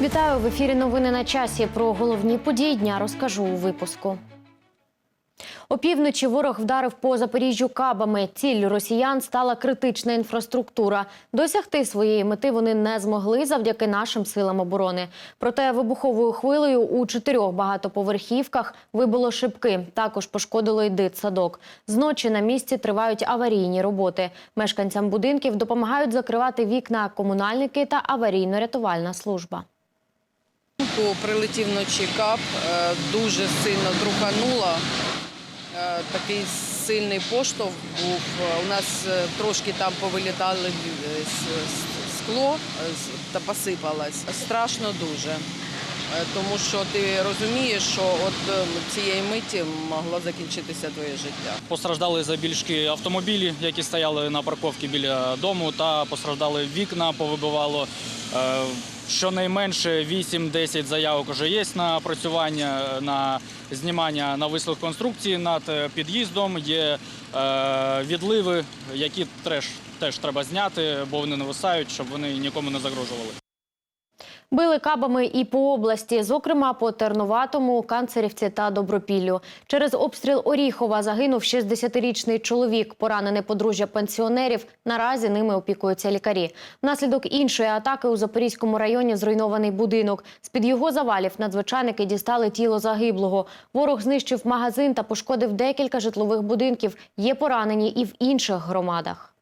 Вітаю в ефірі. Новини на часі. Про головні події дня розкажу у випуску. Опівночі ворог вдарив по Запоріжжю кабами. Ціллю росіян стала критична інфраструктура. Досягти своєї мети вони не змогли завдяки нашим силам оборони. Проте вибуховою хвилею у чотирьох багатоповерхівках вибило шибки. Також пошкодило й дитсадок. Зночі на місці тривають аварійні роботи. Мешканцям будинків допомагають закривати вікна комунальники та аварійно-рятувальна служба. Зранку прилетів вночі кап, е, дуже сильно трухануло. Е, Такий сильний поштовх був. Е, У нас трошки там повилітали скло та посипалось. Страшно дуже. Тому що ти розумієш, що от цієї миті могло закінчитися твоє життя. Постраждали забільшки автомобілі, які стояли на парковці біля дому, та постраждали вікна, повибивало. Щонайменше 8-10 заявок вже є на опрацювання, на знімання на вислух конструкції над е, під'їздом. Є е, відливи, які теж треба зняти, бо вони нависають, щоб вони нікому не загрожували. Били кабами і по області, зокрема по Терноватому, Канцерівці та Добропіллю. Через обстріл Оріхова загинув 60-річний чоловік. Поранене подружжя пенсіонерів. Наразі ними опікуються лікарі. Внаслідок іншої атаки у Запорізькому районі зруйнований будинок. З-під його завалів надзвичайники дістали тіло загиблого. Ворог знищив магазин та пошкодив декілька житлових будинків. Є поранені і в інших громадах.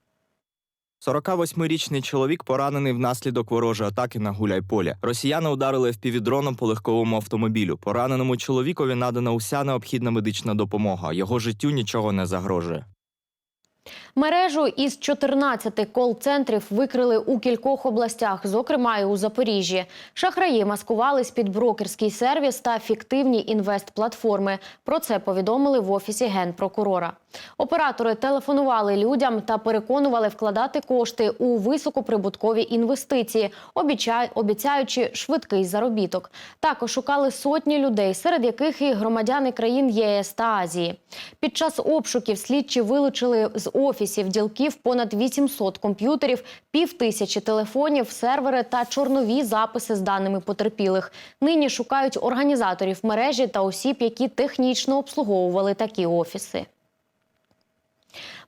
48-річний чоловік поранений внаслідок ворожої атаки на гуляйполя. Росіяни ударили впівдроном по легковому автомобілю. Пораненому чоловікові надана уся необхідна медична допомога. Його життю нічого не загрожує. Мережу із 14 кол-центрів викрили у кількох областях, зокрема і у Запоріжжі. Шахраї маскувались під брокерський сервіс та фіктивні інвестплатформи. Про це повідомили в офісі генпрокурора. Оператори телефонували людям та переконували вкладати кошти у високоприбуткові інвестиції, обіцяючи швидкий заробіток. Також шукали сотні людей, серед яких і громадяни країн ЄС та Азії. Під час обшуків слідчі вилучили з офісів ділків понад 800 комп'ютерів, пів тисячі телефонів, сервери та чорнові записи з даними потерпілих. Нині шукають організаторів мережі та осіб, які технічно обслуговували такі офіси.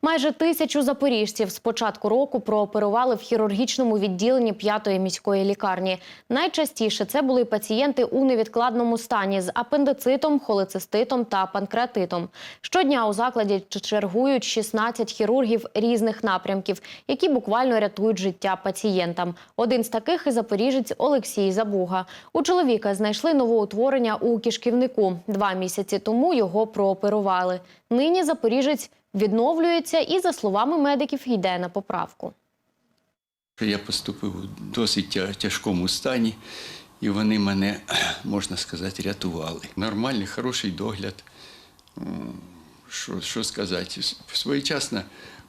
Майже тисячу запоріжців з початку року прооперували в хірургічному відділенні п'ятої міської лікарні. Найчастіше це були пацієнти у невідкладному стані з апендицитом, холециститом та панкреатитом. Щодня у закладі чергують 16 хірургів різних напрямків, які буквально рятують життя пацієнтам. Один з таких і запоріжець Олексій Забуга. У чоловіка знайшли новоутворення у кишківнику. Два місяці тому його прооперували. Нині запоріжець відновлюється і, за словами медиків, йде на поправку. Я поступив у досить тяжкому стані, і вони мене, можна сказати, рятували. Нормальний, хороший догляд. Що, що сказати? С- Своєчасна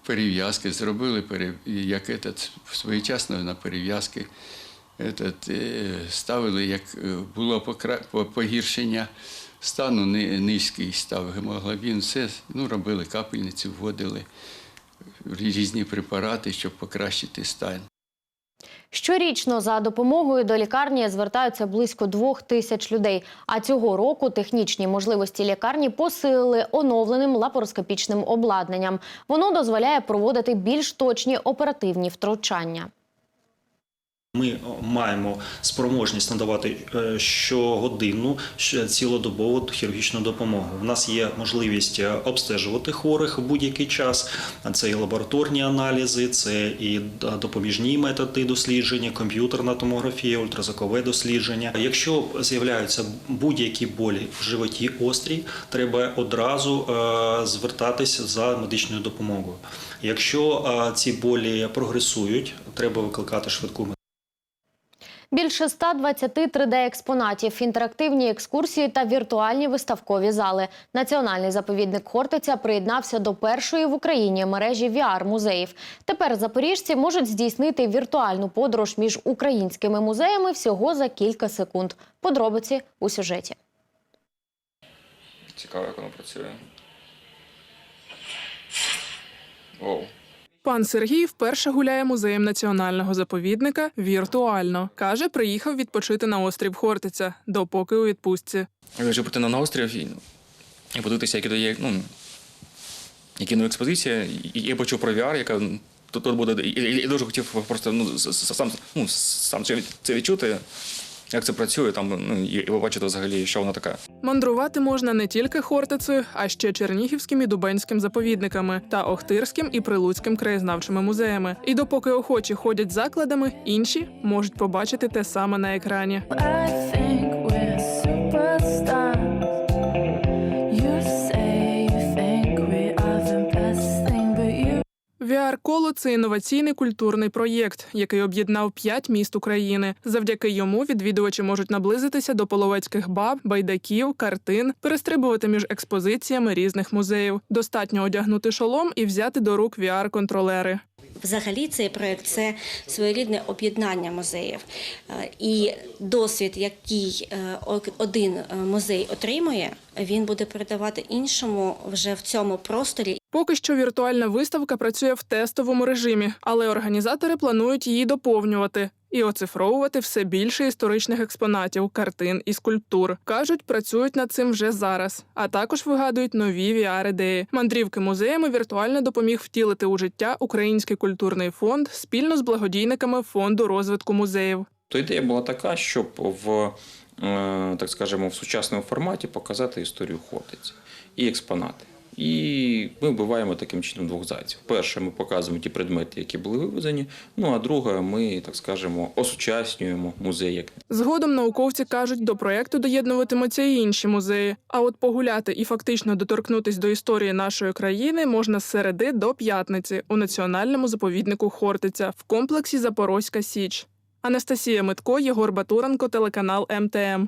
перев'язки зробили як этот, своєчасно на перев'язки. Этот, е, ставили, як е, було погіршення стану, низький став гемоглобін, все ну, робили капельниці, вводили різні препарати, щоб покращити стан. Щорічно за допомогою до лікарні звертаються близько двох тисяч людей. А цього року технічні можливості лікарні посилили оновленим лапароскопічним обладнанням. Воно дозволяє проводити більш точні оперативні втручання. Ми маємо спроможність надавати е, щогодинну цілодобову хірургічну допомогу. У нас є можливість е, обстежувати хворих в будь-який час. Це і лабораторні аналізи, це і допоміжні методи дослідження, комп'ютерна томографія, ультразвукове дослідження. Якщо з'являються будь-які болі в животі острі, треба одразу е, звертатися за медичною допомогою. Якщо е, ці болі прогресують, треба викликати швидку Більше 120 3D-експонатів, інтерактивні екскурсії та віртуальні виставкові зали. Національний заповідник Хортиця приєднався до першої в Україні мережі VR-музеїв. Тепер запоріжці можуть здійснити віртуальну подорож між українськими музеями всього за кілька секунд. Подробиці у сюжеті. Цікаво, як воно працює. Оу. Пан Сергій вперше гуляє музеєм національного заповідника віртуально. Каже, приїхав відпочити на острів Хортиця, допоки у відпустці. Я хочу прийти на острів і, і подивитися, які є, ну, які нові експозиції. І я почув про VR, яка тут, тут буде. І, і, і дуже хотів просто ну, сам, ну, сам це відчути, як це працює, там, ну, і, і побачити взагалі, що вона така. Мандрувати можна не тільки Хортицею, а ще Чернігівським і Дубенським заповідниками та Охтирським і Прилуцьким краєзнавчими музеями. І допоки охочі ходять закладами, інші можуть побачити те саме на екрані. VR-коло це інноваційний культурний проєкт, який об'єднав п'ять міст України. Завдяки йому відвідувачі можуть наблизитися до половецьких баб, байдаків, картин, перестрибувати між експозиціями різних музеїв. Достатньо одягнути шолом і взяти до рук VR-контролери. Взагалі, цей проект це своєрідне об'єднання музеїв. І досвід, який е, один е, музей отримує, він буде передавати іншому вже в цьому просторі. Поки що віртуальна виставка працює в тестовому режимі, але організатори планують її доповнювати і оцифровувати все більше історичних експонатів, картин і скульптур. кажуть, працюють над цим вже зараз, а також вигадують нові VR-ідеї. Мандрівки музеями віртуально допоміг втілити у життя Український культурний фонд спільно з благодійниками фонду розвитку музеїв. То ідея була така, щоб в е, так скажемо в сучасному форматі показати історію Хортиці і експонати. І ми вбиваємо таким чином двох зайців. Перше, ми показуємо ті предмети, які були вивезені. Ну а друге, ми так скажемо осучаснюємо музей Згодом науковці кажуть, до проекту доєднуватимуться і інші музеї. А от погуляти і фактично доторкнутись до історії нашої країни можна з середи до п'ятниці у національному заповіднику Хортиця в комплексі Запорозька Січ. Анастасія Митко, Єгор Батуренко, телеканал МТМ.